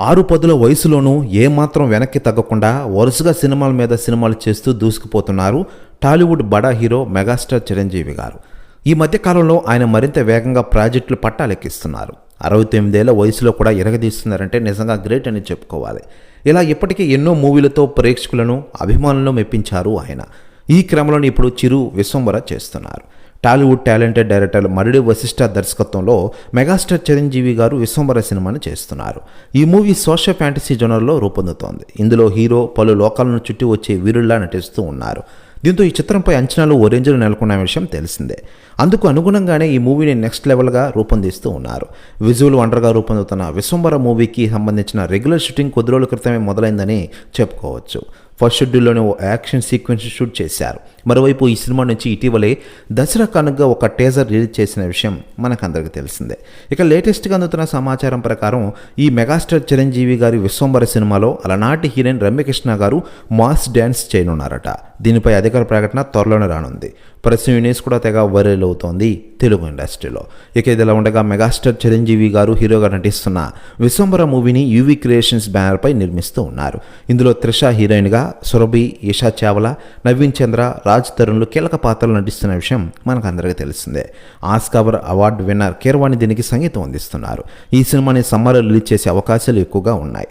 ఆరు పదుల వయసులోనూ ఏమాత్రం వెనక్కి తగ్గకుండా వరుసగా సినిమాల మీద సినిమాలు చేస్తూ దూసుకుపోతున్నారు టాలీవుడ్ బడా హీరో మెగాస్టార్ చిరంజీవి గారు. ఈ మధ్యకాలంలో ఆయన మరింత వేగంగా ప్రాజెక్టులు పట్టాలెక్కిస్తున్నారు. అరవై తొమ్మిదేళ్ళ వయసులో కూడా ఇరగదీస్తున్నారంటే నిజంగా గ్రేట్ అని చెప్పుకోవాలి. ఇలా ఇప్పటికే ఎన్నో మూవీలతో ప్రేక్షకులను అభిమానులను మెప్పించారు ఆయన. ఈ క్రమంలో ఇప్పుడు చిరు విశ్వంబర చేస్తున్నారు. Tollywood talented director Marudi Vassishta దర్శకత్వంలో మెగాస్టార్ చిరంజీవి గారు విశ్వంబర సినిమాను చేస్తున్నారు. ఈ మూవీ సోషల్ ఫ్యాంటసీ జోనర్లో రూపొందుతోంది. ఇందులో హీరో పలు లోకాలను చుట్టి వచ్చే వీరుల్లా నటిస్తూ ఉన్నారు. దీంతో ఈ చిత్రంపై అంచనాలు ఓ నెలకొన్న విషయం తెలిసిందే. అందుకు అనుగుణంగానే ఈ మూవీని నెక్స్ట్ లెవెల్గా రూపొందిస్తూ ఉన్నారు. విజువల్ వండర్గా రూపొందుతున్న విశ్వంబర మూవీకి సంబంధించిన రెగ్యులర్ షూటింగ్ కొద్ది రోజుల క్రితమే మొదలైందని చెప్పుకోవచ్చు. ఫస్ట్ షెడ్యూల్లోనే ఓ యాక్షన్ సీక్వెన్స్ షూట్ చేశారు. మరోవైపు ఈ సినిమా నుంచి ఇటీవలే దసరా కనుక ఒక టేజర్ రిలీజ్ చేసిన విషయం మనకందరికీ తెలిసిందే. ఇక లేటెస్ట్గా అందుతున్న సమాచారం ప్రకారం ఈ మెగాస్టార్ చిరంజీవి గారి విశ్వంబర సినిమాలో అలనాటి హీరోయిన్ రమ్యకృష్ణ గారు మాస్ డ్యాన్స్ చేయనున్నారట. దీనిపై అధికార ప్రకటన త్వరలోనే రానుంది. ప్రస్తుతం ఈ న్యూస్ కూడా తెగ వైరల్ అవుతోంది తెలుగు ఇండస్ట్రీలో. ఇక ఇదిలా ఉండగా మెగాస్టార్ చిరంజీవి గారు హీరోగా నటిస్తున్న విశ్వంబర మూవీని యూవీ క్రియేషన్స్ బ్యానర్పై నిర్మిస్తూ ఉన్నారు. ఇందులో త్రిష హీరోయిన్గా సురభి ఈషా చావల నవీన్ చంద్ర రాజ్ తరుణ్లు కీలక పాత్రలు నటిస్తున్న విషయం మనకు అందరికీ తెలిసిందే. ఆస్కవర్ అవార్డు విన్నర్ కీర్వాణి దీనికి సంగీతం అందిస్తున్నారు. ఈ సినిమాని సమ్మర్ రిలీజ్ చేసే అవకాశాలు ఎక్కువగా ఉన్నాయి.